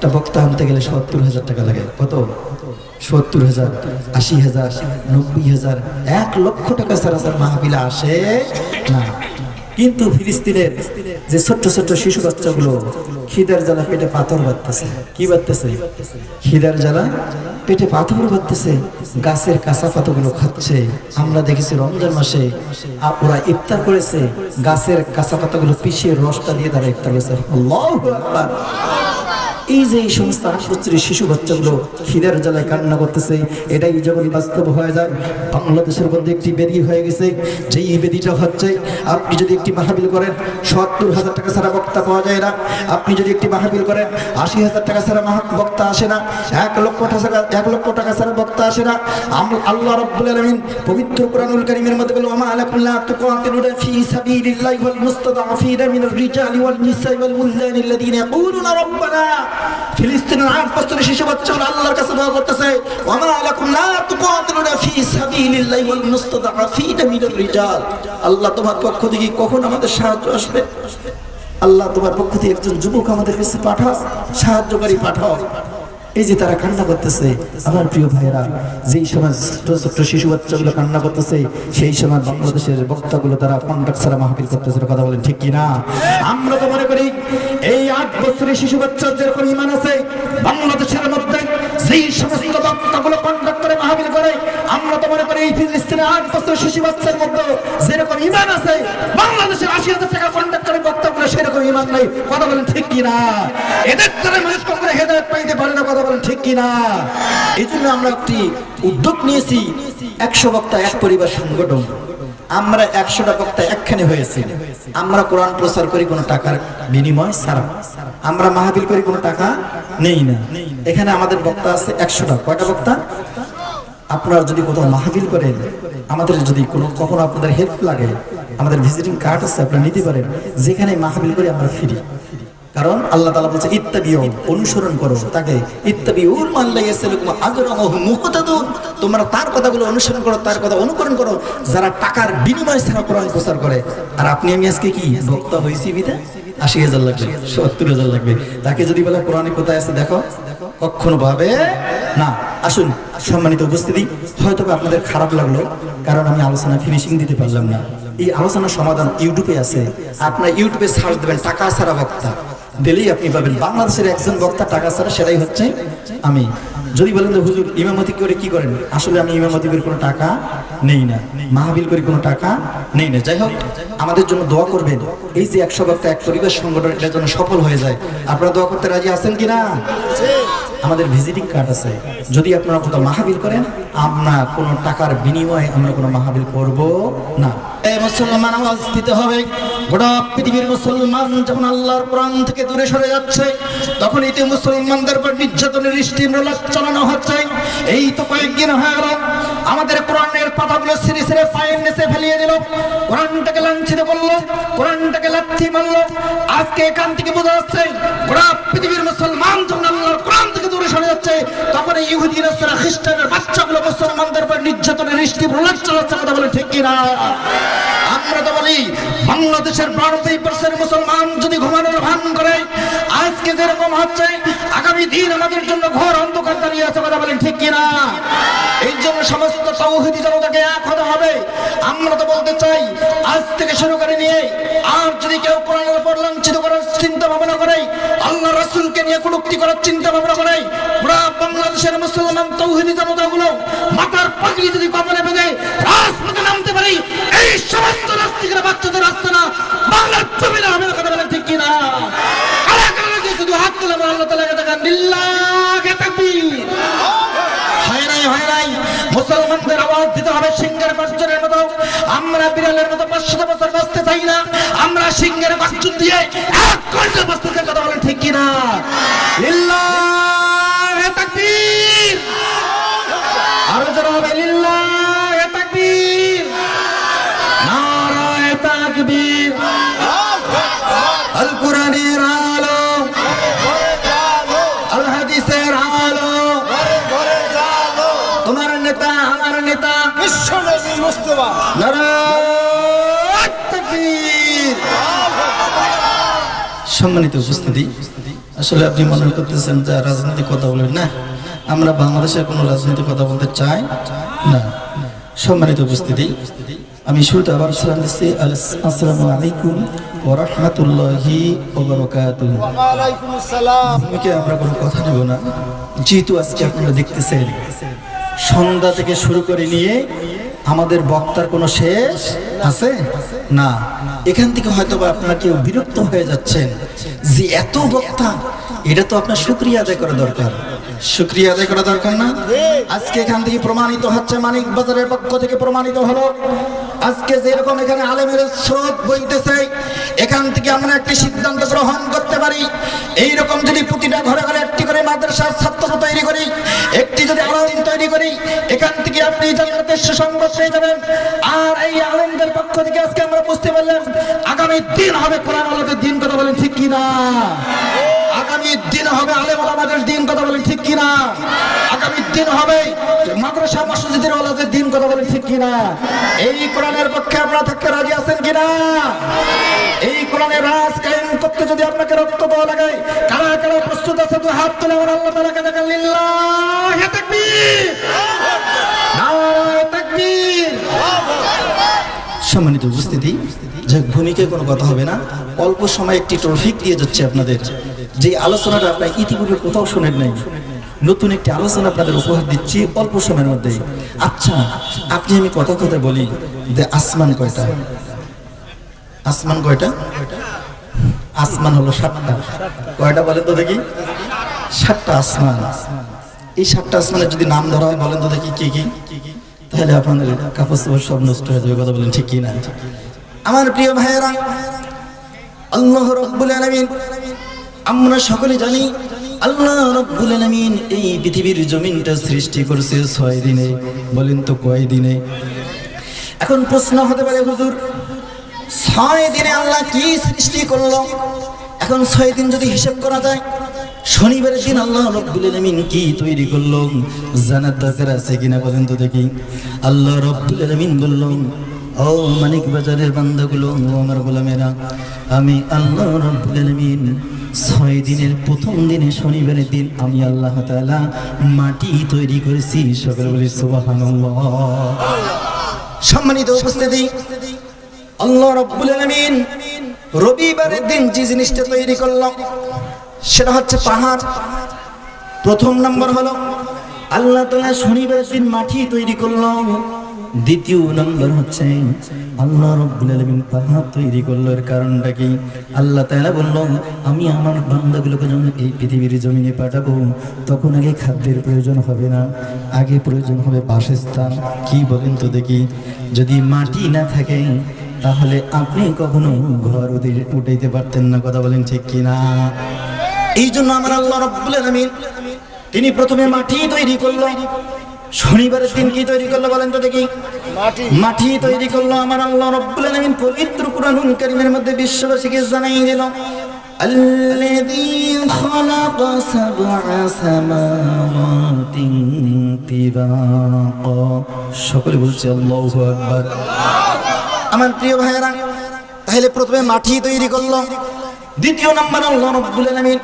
একটা বক্তা আনতে গেলে সত্তর হাজার টাকা লাগে। কত? সত্তর হাজার, আশি হাজার, নব্বই হাজার, এক লক্ষ টাকা ছাড়া স্যার মাহবিলে আসে না। কিন্তু ফিলিস্তিনের যে ছোট্ট ছোট্ট শিশু বাচ্চাগুলো, খিদার জ্বালা পেটে পাথর বাঁধতেছে। কি বাঁধতেছে? খিদার জ্বালা পেটে পাথর বাঁধতেছে। গাছের কাঁচা পাতাগুলো খাচ্ছে। আমরা দেখেছি রমজান মাসে ওরা ইফতার করেছে। গাছের কাঁচা পাতাগুলো পিষিয়ে রসটা দিয়ে তারা ইফতার করেছে। আল্লাহু। এই যে এই সমস্ত আশবত্রী শিশু বাচ্চাগুলো খিদের জ্বালায় কান্না করতেছে, এটাই যখন বাস্তব হয়ে যায়, বাংলাদেশের মধ্যে একটি বেদি হয়ে গেছে, যেই বেদিটা হচ্ছে, আপনি যদি একটি মাহাবিল করেন, সত্তর হাজার টাকা ছাড়া বক্তা পাওয়া যায় না। আপনি যদি একটি মাহাবিল করেন, আশি হাজার টাকা ছাড়া বক্তা আসে না, এক লক্ষ টাকা এক লক্ষ টাকা ছাড়া বক্তা আসে না। আম- আল্লাহ রাব্বুল আলামিন পবিত্র কোরআনুল কারীমের মধ্যে বলে ওমা আলাকুল্লাহ তো তুকাতিলুনা ফি সাবিলিল্লাহি ওয়াল মুস্তাদাফিনা মিনার রিজালি ওয়াল নিসাই ওয়াল উলদানি আল্লাযীনা ইয়াকুলুনা রাব্বানা। ফিলিস্তিনের শিশু আল্লাহর কাছে দোয়া করতেছে আলাকুল্লাহ তুকাতিলুনা ফি সাবিলিল্লাহি ওয়াল রিজাল। আল্লাহ তোমার পক্ষ থেকে কখন আমাদের সাহায্য আসবে? আল্লাহ তোমার পক্ষ থেকে একজন যুবক আমাদের কাছে পাঠাও, সাহায্যকারী পাঠাও। এই যে তারা কান্না করতেছে, আমার প্রিয় ভাইয়েরা, যেই সময় ছোট ছোট্ট শিশু বাচ্চাগুলো কান্না করতেছে, সেই সময় বাংলাদেশের বক্তাগুলো তারা কন্ট্রাক্ট ছাড়া মাহফিল করতেছে কথা বলেন ঠিক কি না আমরা তো মনে করি এই আট বছরের শিশু বাচ্চার যেরকম ইমান আছে, বাংলাদেশের মধ্যে সেই সমস্ত বক্তাগুলো কন্ট্রাক্ট করে মাহফিল করে, আমরা তো মনে করি এই ফিলিস্তিনের আট বছরের শিশু বাচ্চার মধ্যে যেরকম ইমান আছে, বাংলাদেশের আশি হাজার টাকা কন্ট্রাক্ট করে বক্তাগুলো সেরকম ইমান নাই। কথা বলেন ঠিক কি না এদের দ্বারা মানুষ কখনো হেদায়ত পাইতে পারে না, কথা বলেন ঠিক কি না এই জন্য আমরা একটি উদ্যোগ নিয়েছি, একশো বক্তা, এক পরিবার সংগঠন। আমরা একশোটা বক্তা একখানে হয়েছে। আমরা কোরআন প্রচার করি কোনো টাকার বিনিময় ছাড়া। আমরা মাহফিল করি কোনো টাকা নেই না। এখানে আমাদের বক্তা আছে একশোটা। কয়টা বক্তা? আপনারা যদি কোথাও মাহফিল করেন, আমাদের যদি কোনো কখনো আপনাদের হেল্প লাগে, আমাদের ভিজিটিং কার্ড আছে, আপনারা নিতে পারেন। যেখানে মাহফিল করে আমরা ফিরি। কারণ আল্লাহ তাআলা বলছে ইত্তাবিউ অনুসরণ করো তাকে। ইত্তাবিউল মাল্লা ইয়াসালুকুম আজরাহু মুহতাদুন। তোমরা তার কথাগুলো অনুসরণ করো, তার কথা অনুকরণ করো, যারা টাকার বিনিময়ে ছাড়া কোরআন প্রচার করে। আর আপনি, আমি আজকে কি? বক্তা হইছি বিদা? আশি হাজার লাগবে, সত্তর হাজার লাগবে। তাকে যদি বলে কোরআনে কোথায় আছে, দেখো। কখনো ভাবে না। আসুন, সম্মানিত উপস্থিতি হয়তো আপনাদের খারাপ লাগল, কারণ আমি আলোচনা ফিনিশিং দিতে পারলাম না। এই আলোচনার সমাধান ইউটিউবে আছে। আপনার ইউটিউবে সার্চ দেবেন, টাকা ছাড়া বক্তা। দিলেই আপনি পাবেন। বাংলাদেশের একজন বক্তা টাকা ছাড়া, সেটাই হচ্ছে আমি। যদি বলেন যে, হুজুর, ইমামতি করে কি করেন? আসলে আমি ইমামতি করে কোনো টাকা নেই না। মাহাবিল করে কোনো টাকা নেই না। যাই হোক, আমাদের জন্য দোয়া করবেন। এই যে একশো বক্তা, এক পরিবেশ সংগঠন, এটা যেন সফল হয়ে যায়। আপনারা দোয়া করতে রাজি আছেন কি না আমাদের ভিজিটিং কার্ড আছে। যদি আপনারা কোথাও মাহবিল করেন, আমরা কোনো টাকার বিনিময়ে আমরা কোনো মাহবিল করব না। মুসলমান আওয়াজ দিতে হবে। গোটা পৃথিবীর মুসলমান যখন আল্লাহর কোরআন থেকে দূরে সরে যাচ্ছে, তখন এতে মুসলমানদের উপর নির্যাতনের স্টিমরোল চালানো হচ্ছে। এই তো কয়েকদিন হয়ে গেল, আমাদের কোরআনের পাতাগুলো সিঁড়ি সিঁড়ে পায়ের নিচে ফেলিয়ে দিল। কোরআনটাকে লাঞ্ছিত করল, কোরআনটাকে লাথি মারলো। আজকে এখান থেকে বোঝা যাচ্ছে, গোটা পৃথিবীর মুসলমান যখন আল্লাহর কোরআন থেকে দূরে সরে যাচ্ছে তখন এই ইহুদি রাস্তারা খ্রিস্টানের, বাচ্চাগুলো মুসলমানদের উপর নির্যাতনের স্টিমরোল চালাচ্ছে কথা বলে ঠিক কিনা? আমরা তো বলি, বাংলাদেশের বারোতেই পার্সেন্ট মুসলমান যদি ঘুমানোর ভান করে, আজকে যেরকম হচ্ছে, আগামী দিন আমাদের জন্য ঘর অন্ধকার দাঁড়িয়ে আছে কথা বলেন ঠিক কিনা? এই জন্য সমস্ত তৌহিদি জনতাকে এক হতে হবে। আমরা তো বলতে চাই, আজ থেকে শুরু করে নিয়ে, আর যদি কেউ কোরআনের উপর লাঞ্ছিত করার চিন্তা ভাবনা করে রাসূলকে নিয়ে কটূক্তি করার চিন্তা ভাবনা করে পুরা বাংলাদেশের মুসলমান তৌহিদি জনতাগুলো মাথার পাগড়ি যদি কপালে বেঁধে রাজপথে নামতে পারি, এই সমস্ত নাস্তিকের বাচ্চাদের রাস্তা না বাংলার জমিনে হবে না কথা বলেন ঠিক কিনা কারা কারা যে শুধু হাত তুলে আমরা আল্লাহ তাআলাকে দেখান লিল্লাহি তাকবীর হয় নাই হয় নাই মুসলমানদের আওয়াজ দিতে হবে সিংহের গর্জনের মতো আমরা বিড়ালের মতো পাঁচশো বছর বাঁচতে চাই না আমরা সিংহের গর্জন দিয়ে এক বাঁচতে চাই কথা বলেন ঠিক কিনা? লিল্লাহি তাকবীর। আরও জোরে হবে লিল্লাহি তাকবীর। নারায়ে তাকবীর। আল কোরআনের আলো। আল হাদিসের আলো। তোমার নেতা আমার নেতা। বিশ্বনবী মুস্তফা। নারায়ে তাকবীর। সম্মানিত উপস্থিতি, আসলে আপনি মনে করতেছেন যে রাজনীতি কথা বলেন না? আমরা বাংলাদেশের কোনো রাজনীতি কথা বলতে চাই না। সম্মানিত উপস্থিতি, আমি শুরুতে আবার সালাম দিচ্ছি। আসসালামু আলাইকুম ওয়া রাহমাতুল্লাহি ওয়ালাইকুম আসসালাম ভূমিকে আমরা কোনো কথা নেব না। যেহেতু আজকে আপনারা দেখতেছেন, সন্ধ্যা থেকে শুরু করে নিয়ে আমাদের বক্তার কোনো শেষ আছে? না। এখান থেকে হয়তো আপনারা কেউ বিরক্ত হয়ে যাচ্ছেন যে এত বক্তা, এটা তো আপনার শুক্রিয়া আদায় করা দরকার। শুক্রিয়া আদায় করা দরকার না। আজকে এখান থেকে প্রমাণিত হচ্ছে মানিক বাজারের পক্ষ থেকে প্রমাণিত হলো। আজকে যেরকম এখানে আলেমের স্রোত বইতেছে, এখান থেকে আমরা একটি সিদ্ধান্ত গ্রহণ করতে পারি। এই রকম যদি প্রতিটা ঘরে ঘরে একটি করে মাদ্রাসার ছাত্র তৈরি করি, একটি যদি আলম তৈরি করি, এখান থেকে আপনি জান্নাতের সুসংবাদ পেয়ে যাবেন। আর এই আলমদের পক্ষ থেকে আজকে আমরা বুঝতে পারলাম, আগামী দিন হবে কোরআন আলোকের দিন কথা বলেন, ঠিক কি না আগামী দিন হবে আলেম আলামাদের দিন, কথা বলেন ঠিক কিনা? আগামী দিন হবে মাদ্রাসা মসজিদের ওলাদের দিন, কথা বলেন ঠিক কিনা? এই কোরআনের পক্ষে আপনারা থাকতে রাজি আছেন কিনা? এই কোরআনের রাজ কায়েম করতে যদি আপনাকে রক্ত দেওয়া লাগে, কারা কারা প্রস্তুত আছে তো হাত তুলে আমার আল্লাহ তাআলাকে দেখান, লিল্লাহি তাকবীর। তাকবীর। সম্মানিত উপস্থিতি, যাক ভূমিকায় কোনো কথা হবে না। অল্প সময় একটি ট্রফিক দিয়ে যাচ্ছে আপনাদের। যে আলোচনাটা আপনার ইতিপূর্বে কোথাও শোনেন নাই, নতুন একটি আলোচনা আপনাদের উপহার দিচ্ছি অল্প সময়ের মধ্যে আচ্ছা আপনি আমি কথা কথা বলি, যে আসমান কয়টা? আসমান কয়টা? আসমান হলো সাতটা। কয়টা বলেন তো দেখি? সাতটা আসমান। এই সাতটা আসমানের যদি নাম ধরা হয়, বলেন তো দেখি কি কি। তাহলে আপনাদের কাপড় চোপড় সব নষ্ট হয়ে যাবে, কথা বলেন ঠিক কি না আমার প্রিয় ভাইয়েরা, আল্লাহ রব্বুল আলামিন আমরা সকলে জানি আল্লাহ রব্বুল আলামিন এই পৃথিবীর জমিনটা সৃষ্টি করেছে ছয় দিনে। বলেন তো কয় দিনে? এখন প্রশ্ন হতে পারে, হুজুর, ছয় দিনে আল্লাহ কি সৃষ্টি করল? এখন ছয় দিন যদি হিসাব করা যায়, শনিবারের দিন আল্লাহ রব্বুল আলামিন কি তৈরি করল? জানার দরকার আছে কিনা বলেন তো দেখি। আল্লাহ রব্বুল আলামিন বলল, ও মানিক বাজারের বান্দাগুলো, ও আমার গোলামেরা, আমি আল্লাহ রব্বুল আলামিন ছয় দিনের প্রথম দিনে শনিবারের দিন আমি আল্লাহ তাআলা মাটি তৈরি করেছি। সকলে বলি সুবহানাল্লাহ। সম্মানিত উপস্থিতি, আল্লাহ রব্বুল আলামিন রবিবারের দিন যে জিনিসটা তৈরি করলাম, সেটা হচ্ছে পাহাড়। প্রথম নম্বর হলো, আল্লাহ তাআলা শনিবারের দিন মাটি তৈরি করলাম। দ্বিতীয় নম্বর হচ্ছে, আল্লাহ রব্বুল আলামিন পাহাড় তৈরি করল। এর কারণটা কি? আল্লাহ তাআলা বলল, আমি আমার বান্দাগুলোকে যখন এই পৃথিবীর জমিনে পাঠাবো, তখন আগে খাদ্যের প্রয়োজন হবে না, আগে প্রয়োজন হবে বাসস্থান। কি বলেন তো দেখি। যদি মাটি না থাকে, তাহলে আপনি কখনো ঘর উঠে- উঠাইতে পারতেন না, কথা বলেন ঠিক কিনা? এই জন্য আমার আল্লাহ রব্বুল আলামিন, তিনি প্রথমে মাটি তৈরি করল। শনিবারের দিন কি তৈরি করলো বলেন তো দেখি মাটি মাটি তৈরি করলো আমার আল্লাহ রব্বুল আলামিন পবিত্র কুরআনুল কারীমের মধ্যে বিশ্ববাসীকে জানাই দিল الذي خلق سبع سماوات طباقا সকলে বলছে আল্লাহু আকবার আমার প্রিয় ভাইয়েরা তাহলে প্রথমে মাটি তৈরি করলো দ্বিতীয় নম্বর আল্লাহ রব্বুল আলামিন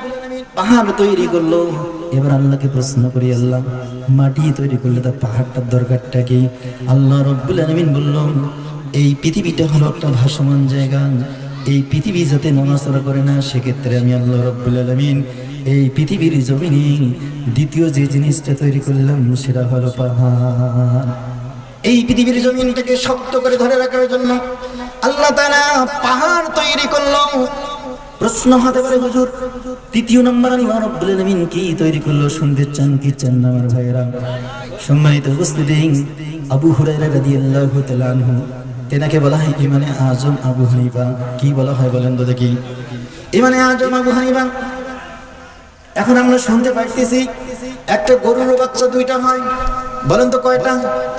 পাহাড় তৈরি করলো এবার আল্লাহকে প্রশ্ন করি, আল্লাহ, মাটি তৈরি করলে তার পাহাড়টার দরকারটা কি? আল্লাহ রব্বুল আলামিন বলল, এই পৃথিবীটা হলো একটা ভাসমান জায়গা। এই পৃথিবী যাতে নড়াচড়া করে না, সেক্ষেত্রে আমি আল্লাহ রব্বুল আলামিন এই পৃথিবীর জমিনে দ্বিতীয় যে জিনিসটা তৈরি করলাম, সেটা হলো পাহাড়। এই পৃথিবীর জমিনটাকে শক্ত করে ধরে রাখার জন্য আল্লাহ তাআলা পাহাড় তৈরি করল। প্রশ্ন হতে পারে হুজুর, তৃতীয় নম্বর আল্লাহ রাব্বুল আলামিন কি তৈরি করল? শুনতে চান কি চান আমার ভাইয়েরা? সম্মানিত উপস্থিতি, আবু হুরায়রা রাদিয়াল্লাহু তাআলা আনহু। তেনাকে বলা হয় ইমানে আজম আবু হানিফা। কি বলা হয় বলেন তো দেখি। ইমানে আজম আবু হানিফা। এখন আমরা শুনতে পাইতেছি, একটা গরুর বাচ্চা দুইটা হয়। বলেন তো কয়টা?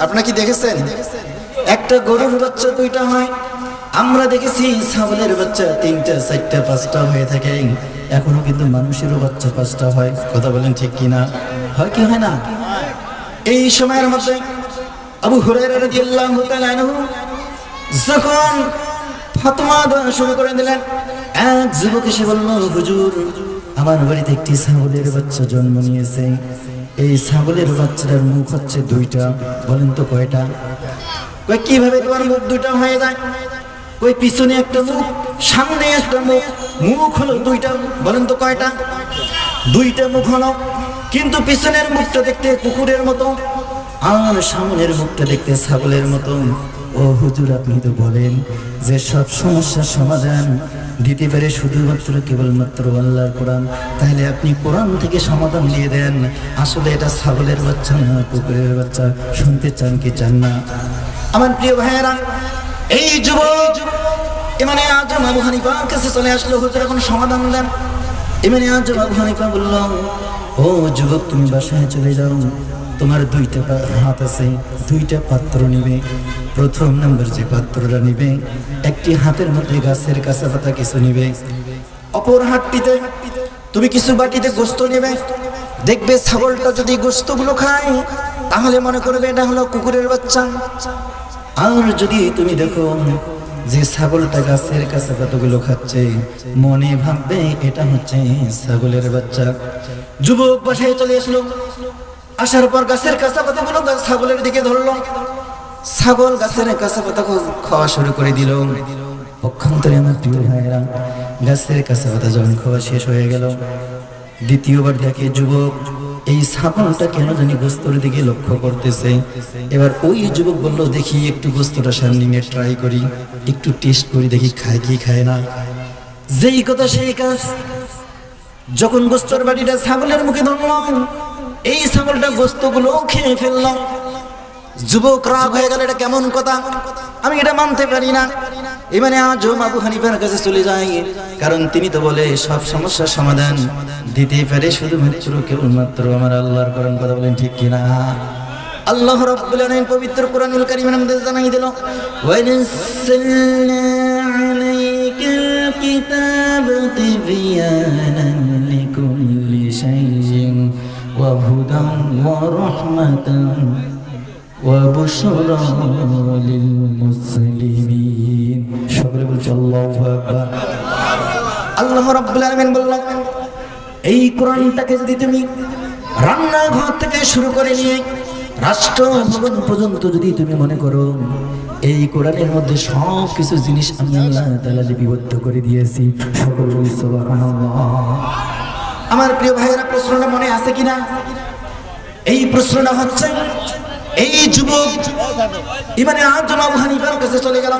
আপনারা কি দেখেছেন? একটা গরুর বাচ্চা দুইটা হয়। আমরা দেখেছি ছাগলের বাচ্চা তিনটা, চারটা, পাঁচটা হয়ে থাকে। এখনও কিন্তু মানুষেরও বাচ্চা পাঁচটা হয়। কথা বলেন ঠিক কিনা? হয় কি হয় না? এই সময়ের মধ্যে আবু আনহু যখন ফতোয়া দেওয়া শুরু করে দিলেন, এক যুবক এসে বলল, হুজুর, আমার বাড়িতে একটি ছাগলের বাচ্চা জন্ম নিয়েছে। এই ছাগলের বাচ্চাটার মুখ হচ্ছে দুইটা। বলেন তো কয়টা? কীভাবে তোমার মুখ দুইটা হয়ে যায়? কই পিছনে একটা মুখ, সামনে একটা মুখ মুখ হলো দুইটা, বলেন তো কয়টা? দুইটা মুখ হলো, কিন্তু পিছনের মুখটা দেখতে কুকুরের মতো, আর সামনের মুখটা দেখতে ছাগলের মতো। ও হুজুর, আপনি তো বলেন যে সব সমস্যার সমাধান দিতে পারে শুধুমাত্র কেবলমাত্র আল্লাহর কোরআন। তাহলে আপনি কোরআন থেকে সমাধান দিয়ে দেন। আসলে এটা ছাগলের বাচ্চা না, কুকুরের বাচ্চা। শুনতে চান কি চান না? আমার প্রিয় ভাইয়েরা এই যুবক এমানে আজম আবু হানিফার কাছে চলে আসলো, হুজুর এখন সমাধান দেন। এমানে আজম আবু হানিফা বলল, ও যুবক, তুমি বাসায় চলে যাও। তোমার দুইটা হাত আছে, দুইটা পাত্র নিবে। প্রথম নম্বর যে পাত্রটা নিবে, একটি হাতের মধ্যে গাছের কাঁচা পাতা কিছু নিবে। অপর হাতটিতে তুমি কিছু বাটিতে গোস্ত নেবে। দেখবে ছাগলটা যদি গোস্তগুলো খায়, তাহলে মনে করবে এটা হলো কুকুরের বাচ্চা। আর যদি তুমি দেখো যে ছাগলটা গাছের কাছে কতগুলো খাচ্ছে, মনে ভাববে এটা হচ্ছে ছাগলের বাচ্চা। যুবক বাসায় চলে আসলো। আসার পর গাছের কাঁচা পাতাগুলো ছাগলের দিকে ধরলো। ছাগল গাছের কাঁচা খাওয়া শুরু করে দিল। পক্ষান্তরে আমার প্রিয় ভাইয়েরা, গাছের কাঁচা পাতা যখন খাওয়া শেষ হয়ে গেল? দ্বিতীয়বার দেখে যুবক এই ছাগলটা কেন জানি গোস্তর দিকে লক্ষ্য করতেছে। এবার ওই যুবক বলল, দেখি, একটু গোস্তটা সামনে নিয়ে ট্রাই করি। একটু টেস্ট করি, দেখি খায় কি খায় না। যেই কথা সেই কাজ। যখন গোস্তর বাড়িটা ছাগলের মুখে ধরলাম, এই ছাগলটা গোস্তগুলো খেয়ে ফেললাম। যুবক রাগ হয়ে গেল, এটা কেমন কথা? আমি এটা মানতে পারি না। এবারে আজম আবু হানিফার কাছে চলে যায়, কারণ তিনি তো বলে, সব সমস্যার সমাধান দিতে পারে শুধুমাত্র কেবলমাত্র আমার আল্লাহর করণ কথা বলেন ঠিক কিনা? আল্লাহ রাব্বুল আলামিন পবিত্র কোরআনুল কারীমের আমাদের জানাই দিল ওয়ানাসালনা আলাইকাল কিতাব তিবিয়ানান লিকুল্লি শাইইন ওয়া হুদান ওয়া রাহমাতান ওয়া বুশরা লিল মুসলিমিন। এই কোরআনটাকে যদি তুমি রান্নাঘর থেকে শুরু করে নিয়ে রাষ্ট্র ভবন পর্যন্ত যদি তুমি মনে করো, এই কোরআনের মধ্যে সব কিছু জিনিস আমি আল্লাহ তাআলা লিপিবদ্ধ করে দিয়েছি আমার প্রিয় ভাইয়েরা, প্রশ্নটা মনে আছে কিনা? এই প্রশ্নটা হচ্ছে, এই যুবক ইমানে আজম আবু হানিফার কাছে চলে গেল।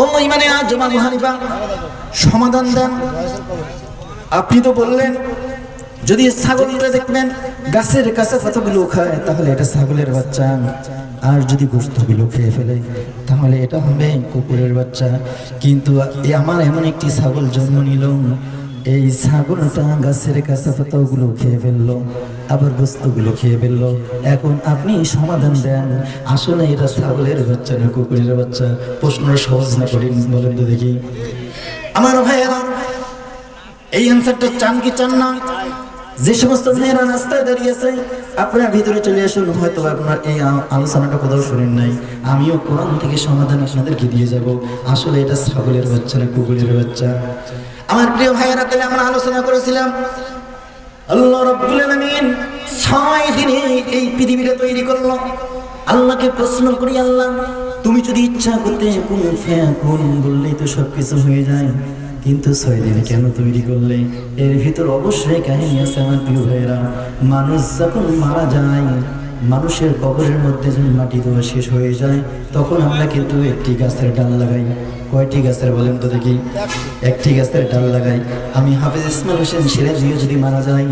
ও ইমানে আজম আবু হানিফা সমাধান দেন। আপনি তো বললেন, যদি ছাগলটা দেখবেন, গাছের কাছে কতগুলো খায়, তাহলে এটা ছাগলের বাচ্চা আর যদি গোস্তগুলো খেয়ে ফেলে, তাহলে এটা হবে কুকুরের বাচ্চা। কিন্তু আমার এমন একটি ছাগল জন্ম নিল এই ছাগলটা গাছের কাঁচা পাতাগুলো খেয়ে ফেলল, আবার বস্তুগুলো খেয়ে ফেলল। এখন আপনি সমাধান দেন। আসলে এটা ছাগলের বাচ্চা না, কুকুরের বাচ্চা। প্রশ্ন সহজ না করি বলেন তো দেখি। আমার ভাইয়েরা, এই অ্যান্সারটা চান কি চান না? যে সমস্ত মেয়েরা রাস্তায় দাঁড়িয়েছে, আপনার ভিতরে চলে আসুন, হয়তো আপনার এই আলোচনাটা কোথাও শুনেন নাই। আমিও কোরআন থেকে সমাধান আপনাদেরকে দিয়ে যাব। আসলে এটা ছাগলের বাচ্চা না, কুকুরের বাচ্চা। আমার প্রিয় ভাইয়েরা, তাহলে আমরা আলোচনা করেছিলাম, আল্লাহ রাব্বুল ছয় দিনে এই পৃথিবীটা তৈরি করল। আল্লাহকে প্রশ্ন করি, আল্লাহ, তুমি যদি ইচ্ছা করতে কোন কোন বললেই তো সব কিছু হয়ে যায়, কিন্তু ছয় দিনে কেন তৈরি করলে? এর ভিতর অবশ্যই কাহিনী আছে আমার প্রিয় ভাইয়েরা। মানুষ যখন মারা যায়, মানুষের কবরের মধ্যে যখন মাটি দেওয়া শেষ হয়ে যায়, তখন আমরা কিন্তু একটি গাছের ডাল লাগাই। কয়টি গাছের বলেন তো দেখি। একটি গাছের ডাল লাগাই। আমি হাফিজ ইসমাইল হোসেন সিরাজ দিয়ে যদি মারা যাই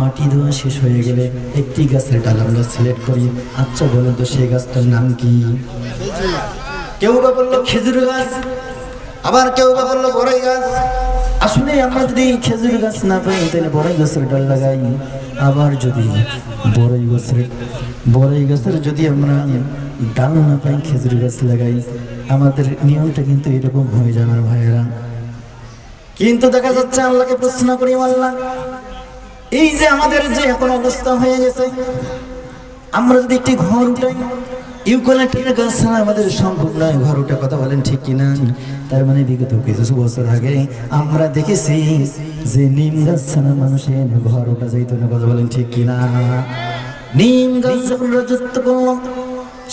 মাটি দেওয়া শেষ হয়ে গেলে একটি গাছের ডাল আমরা সিলেক্ট করি। আচ্ছা বলেন তো সেই গাছটার নাম কি? কেউ বা বলল খেজুর গাছ, আবার কেউ বা বলল বড়ই গাছ। আসলে আমরা যদি খেজুর গাছ না পাই, তাহলে বড়ই গাছের ডাল লাগাই। আবার যদি বড়ই গাছের বড়ই গাছের যদি আমরা ডাল না পাই, খেজুর গাছ লাগাই। আমাদের নিয়মটা কিন্তু এরকম হয়ে আমার ভাইয়েরা। কিন্তু দেখা যাচ্ছে আল্লাহকে প্রশ্ন করি, আল্লাহ, এই যে আমাদের যে এখন অবস্থা হয়ে গেছে, আমরা যদি একটি ঘর উঠাই ইউকোলাটির গাছ আমাদের সম্ভব নয়। ঘর ওটা কথা বলেন ঠিক কিনা? তার মানে বিগত কিছু বছর আগে আমরা দেখেছি যে নিম গাছ ছাড়া মানুষের ঘর ওটা যাইতো না, কথা বলেন ঠিক কিনা? নিম গাছ যখন রাজত্ব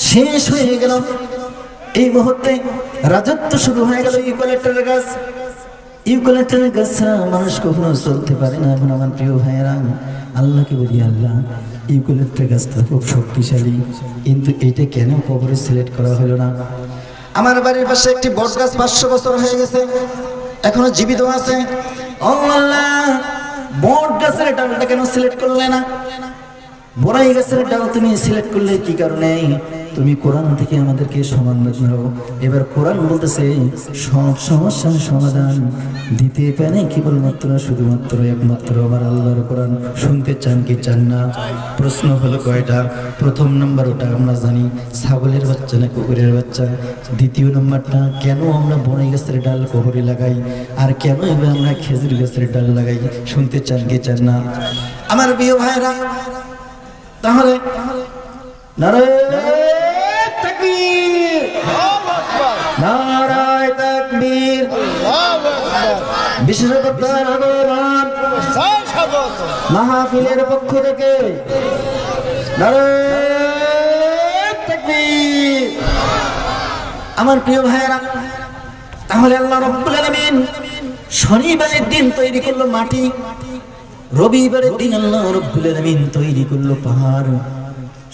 শেষ হয়ে গেল। এই মুহূর্তে রাজত্ব শুরু হয়ে গেল ইউকোলেক্টরের গাছ। ইউকোলেক্টরের গাছ ছাড়া মানুষ কখনো চলতে পারে না। এখন আমার প্রিয় ভাইয়েরা, আল্লাহকে বলি আল্লাহ ইউকোলেক্টরের গাছটা খুব শক্তিশালী। কিন্তু এটা কেন কবরে সিলেক্ট করা হলো না? আমার বাড়ির পাশে একটি বট গাছ পাঁচশো বছর হয়ে গেছে। এখনও জীবিত আছে। ও আল্লাহ বট গাছের ডালটা কেন সিলেক্ট করলে না? বড়াই গাছের ডাল তুমি সিলেক্ট করলে কি কারণে? তুমি কোরআন থেকে আমাদেরকে সমাধান দাও। এবার কোরআন বলতেছে, সব সমস্যার সমাধান দিতে পারে কেবলমাত্র, শুধুমাত্র একমাত্র আমার আল্লাহর কোরআন। শুনতে চান কি চান না? প্রশ্ন হলো কয়টা? প্রথম নম্বর ওটা আমরা জানি, ছাগলের বাচ্চা না কুকুরের বাচ্চা? দ্বিতীয় নম্বরটা, কেন আমরা বনাই গাছের ডাল কবরে লাগাই? আর কেন এবার আমরা খেজুর গাছের ডাল লাগাই? শুনতে চান কি চান না? আমার প্রিয় ভাইরা তাহলে নারায় তাকবীর। নারায় তাকবীর। বিশেষজ্ঞতার আগমন মাহফিলের পক্ষ থেকে নারায় তাকবীর। আমার প্রিয় ভাইয়েরা, তাহলে আল্লাহ রব্বুল আলামিন শনিবারের দিন তৈরি করল মাটি। রবিবারের দিন আল্লাহ রব্বুল আলামিন তৈরি করল পাহাড়।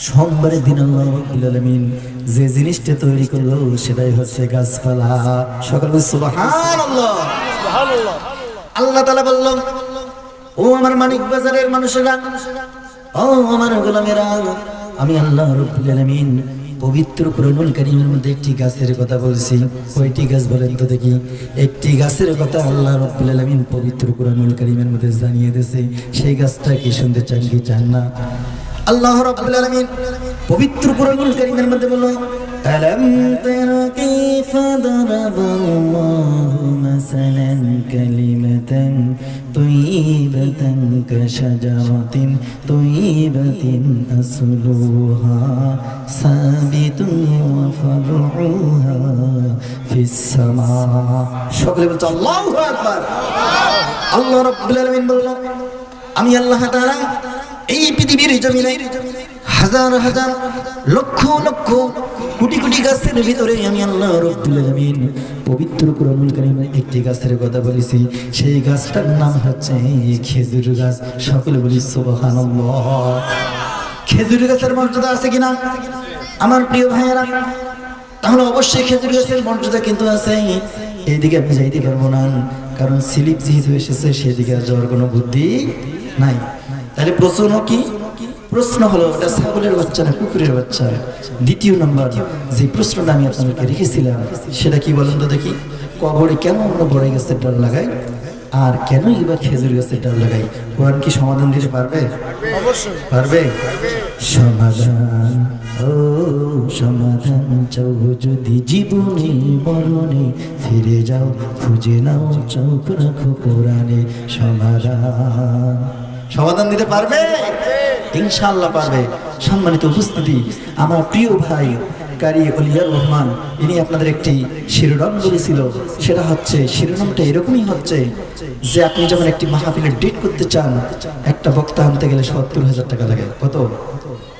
সোমবারের দিন আল্লাহ রব্বুল আলামিন যে জিনিসটা তৈরি করল সেটাই হচ্ছে গাছপালা। সকাল আল্লাহ তাআলা বলল, ও আমার মানিক বাজারের মানুষেরা, ও আমার গোলামেরা, আমি আল্লাহ রব্বুল আলামিন পবিত্র কুরআনুল কারীমের মধ্যে একটি গাছের কথা বলছি। কয়টি গাছ বলেন তো দেখি। একটি গাছের কথা আল্লাহ রব্বুল আলামিন পবিত্র কুরআনুল কারীমের মধ্যে জানিয়ে দিয়েছে। সেই গাছটা কি শুনতে চান কি চান না? আল্লাহ রাব্বুল আলামিন পবিত্র কুরআনুল কারীমের মধ্যে বলল, আলাম তারা কাইফা দারাবাল্লাহু মাসালান কালিমাতান তাইয়িবাতান কাশাজারাতিন তাইয়িবাতিন আসলুহা সাবিতুন ওয়া ফারউহা ফিস সামা। সকলে বলছে, আল্লাহু আকবার! আল্লাহ রাব্বুল আলামিন বললেন, আমি আল্লাহ তাআলা এই পৃথিবীর জমিনে হাজার হাজার লক্ষ লক্ষ কোটি কোটি গাছের ভিতরে আমি আল্লাহ রব্বুল আলামিন পবিত্র কুরআনুল কারীমে একটি গাছের কথা বলেছি। সেই গাছটার নাম হচ্ছে খেজুর গাছ। সকলে বলি সুবহানাল্লাহ। খেজুর গাছের মর্যাদা আছে কিনা? আমার প্রিয় ভাইয়েরা, তাহলে অবশ্যই খেজুর গাছের মর্যাদা কিন্তু আছে। এইদিকে আমি যাইতে পারব না, কারণ স্লিপ যেহেতু এসেছে, সেদিকে আর যাওয়ার কোনো বুদ্ধি নাই। তাহলে প্রশ্ন কি? প্রশ্ন হলো ওটা ছাগলের বাচ্চা না কুকুরের বাচ্চা? দ্বিতীয় নম্বর যে প্রশ্নটা আমি আপনাদেরকে রেখেছিলাম সেটা কি বলেন তো দেখি। কবরে কেন আমরা বড় গাছের ডাল লাগাই? আর কেন এবার খেজুর গাছের ডাল লাগাই? কোরআন কি সমাধান দিতে পারবে? অবশ্যই। পারবে? সমাধান ও সমাধান চাও যদি জীবনে মরণে ফিরে যাও খুঁজে নাও চোখ রাখো কোরআনে সমাধান। সমাধান দিতে পারবে? ইনশাআল্লাহ পারবে সম্মানিত উপস্থিতি, আমার প্রিয় ভাই কারি অলিয়ার রহমান, ইনি আপনাদের একটি শিরোনাম বলেছিল, সেটা হচ্ছে, শিরোনামটা এরকমই হচ্ছে যে আপনি যখন একটি মাহফিলের ডেট করতে চান, একটা বক্তা আনতে গেলে সত্তর হাজার টাকা লাগে। কত?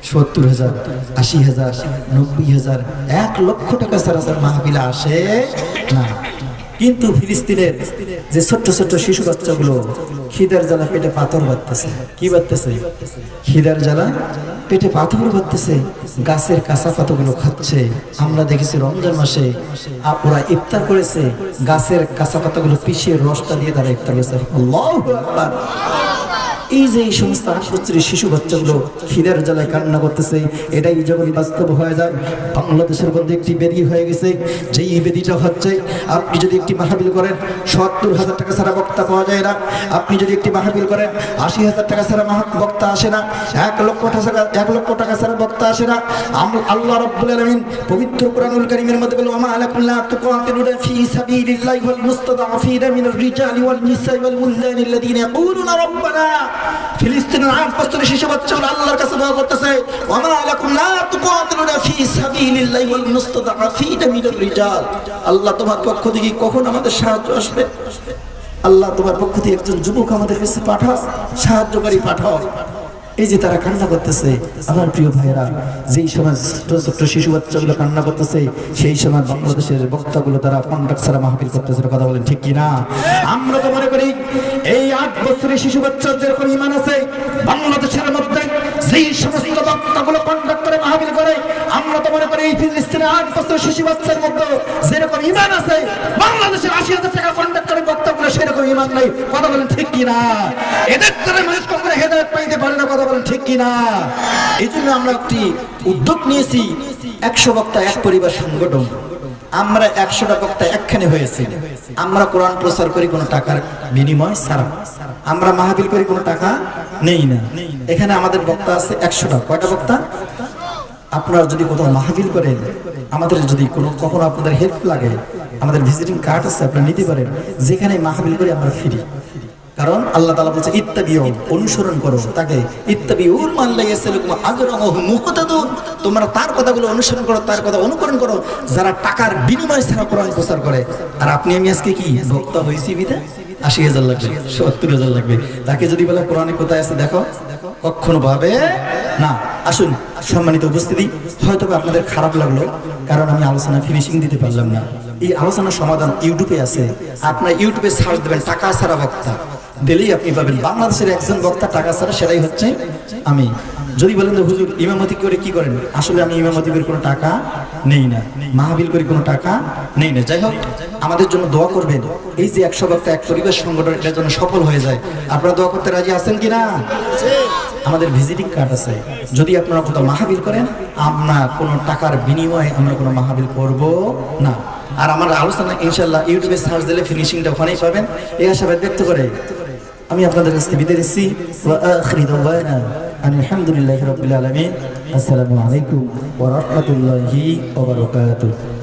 সত্তর হাজার, আশি হাজার, নব্বই হাজার, এক লক্ষ টাকা ছাড়া স্যার মাহফিলে আসে না। কিন্তু ফিলিস্তিনের যে ছোট্ট ছোট্ট শিশু বাচ্চাগুলো, খিদার জ্বালা পেটে পাথর বাঁধতেছে। কি বাঁধতেছে? খিদার জ্বালা পেটে পাথর বাঁধতেছে। গাছের কাঁচা পাতাগুলো খাচ্ছে। আমরা দেখেছি রমজান মাসে ওরা ইফতার করেছে। গাছের কাঁচা পাতাগুলো পিষিয়ে রসটা দিয়ে তারা ইফতার করেছে। আল্লাহ। এই যে এই সমস্ত আশপাশের শিশু বাচ্চাগুলো খিদের জ্বালায় কান্না করতেছে, এটাই যখন বাস্তব হয়ে যায়। বাংলাদেশের মধ্যে একটি বেদি হয়ে গেছে যে এই বেদিটা হচ্ছে, আপনি যদি একটি মাহাবিল করেন, সত্তর হাজার টাকা ছাড়া বক্তা পাওয়া যায় না। আপনি যদি একটি মাহাবিল করেন, আশি হাজার টাকা ছাড়া বক্তা আসে না। এক লক্ষ টাকা এক লক্ষ টাকা ছাড়া বক্তা আসে না। আম- আল্লাহ রাব্বুল আলামিন পবিত্র কোরআনুল কারীমের মধ্যে বলে ওমা আলাকুল্লাহ তুকাতিলুনা ফি সাবিলিল্লাহি ওয়াল মুস্তাদাফিনা মিনার রিজালি ওয়াল নিসাই ওয়াল মুলদানি আল্লাযীনা ইয়াকুলুনা রাব্বানা। ফিলিস্তিনের শিশু আল্লাহর কাছে দোয়া করতেছে ওমা লাকুম লা ফি সাবিলিল্লাহি ওয়াল রিজাল। আল্লাহ তোমার পক্ষ থেকে কখন আমাদের সাহায্য আসবে? আল্লাহ তোমার পক্ষ থেকে একজন যুবক আমাদের কাছে পাঠাও, সাহায্যকারী পাঠাও। এই যে তারা কান্না করতেছে, আমার প্রিয় ভাইয়েরা, যেই সময় ছোট ছোট্ট শিশু বাচ্চাগুলো কান্না করতেছে, সেই সময় বাংলাদেশের বক্তাগুলো তারা কন্ডাক্ট মাহফিল করতেছে, কথা বলেন ঠিক কি না আমরা তো মনে করি আট বছরের শিশু বাচ্চার যেরকম ইমান আছে, বাংলাদেশের মধ্যে যেই সমস্ত বক্তাগুলো কন্ডাক্ট করে, মাহফিল করে, আমরা তো মনে করি এই ফিলিস্তিনের আট বছরের শিশু বাচ্চার মধ্যে যেরকম ইমান আছে, বাংলাদেশের আশি হাজার টাকা কন্ডাক্ট করে বক্তাগুলো সেরকম ইমান নাই। কথা বলেন ঠিক কি না এদের দ্বারা মানুষ কখনো হেদায়ত পাইতে পারে না, কথা বলেন ঠিক কি না এই জন্য আমরা একটি উদ্যোগ নিয়েছি, একশো বক্তা, এক পরিবার সংগঠন। আমরা একশোটা বক্তা একখানে হয়েছে। আমরা কোরআন প্রচার করি কোন টাকার বিনিময় সারা আমরা মাহাবিল করি কোনো টাকা নেই না। এখানে আমাদের বক্তা আছে একশোটা। কয়টা বক্তা? আপনারা যদি কোথাও মাহাবিল করেন, আমাদের যদি কোনো কখনো আপনাদের হেল্প লাগে, আমাদের ভিজিটিং কার্ড আছে, আপনারা নিতে পারেন। যেখানে মাহাবিল করে আমরা ফিরি কারণ আল্লাহ তাআলা বলছে, ইত্তাবিউ, অনুসরণ করো তাকে। ইত্তাবিউল মান লা ইয়াসালুকুম আজরাহু মুহতাদুন। তোমরা তার কথাগুলো অনুসরণ করো, তার কথা অনুকরণ করো। যারা টাকার বিনিময়ে ছাড়া কোরআন প্রচার করে, আর আপনি আমি আজকে কি বক্তা হইছি বিদে? আশি হাজার লাগবে, সত্তর হাজার লাগবে। তাকে যদি বলে কোরআনে কোথায় আছে দেখো, কখনো ভাবে না। আসুন, সম্মানিত উপস্থিতি হয়তো আপনাদের খারাপ লাগল, কারণ আমি আলোচনা ফিনিশিং দিতে পারলাম না। এই আলোচনার সমাধান ইউটিউবে আছে। আপনার ইউটিউবে সার্চ দেবেন, টাকা ছাড়া বক্তা। দিলেই আপনি পাবেন। বাংলাদেশের একজন বক্তা টাকা ছাড়া সেটাই হচ্ছে আমি। যদি বলেন যে, হুজুর, ইমামতি করে কি করেন? আসলে আমি ইমামতি করে কোনো টাকা নেই না। মাহবিল করে কোনো টাকা নেই না। যাই হোক, আমাদের জন্য দোয়া করবেন। এই যে একশো বক্তা, এক পরিবেশ সংগঠন, এটার জন্য সফল হয়ে যায়। আপনারা দোয়া করতে রাজি আছেন কিনা আমাদের ভিজিটিং কার্ড আছে। যদি আপনারা কোথাও মাহাবিল করেন আমরা কোনো টাকার বিনিময়ে আমরা কোনো মাহাবিল করব না। আর আমার আলোচনা ইনশাল্লাহ ইউটিউবে সার্চ দিলে ফিনিশিংটা ওখানেই পাবেন। এই আশাবাদ ব্যক্ত করে। আমি আপনাদের কাছ থেকে বিদায় নিচ্ছি। ওয়া আখিরি দাওয়ানা আনিল হামদুলিল্লাহি রাব্বিল আলামিন। আসসালামু আলাইকুম ওয়া রাহমাতুল্লাহি ওয়া বারাকাতুহু।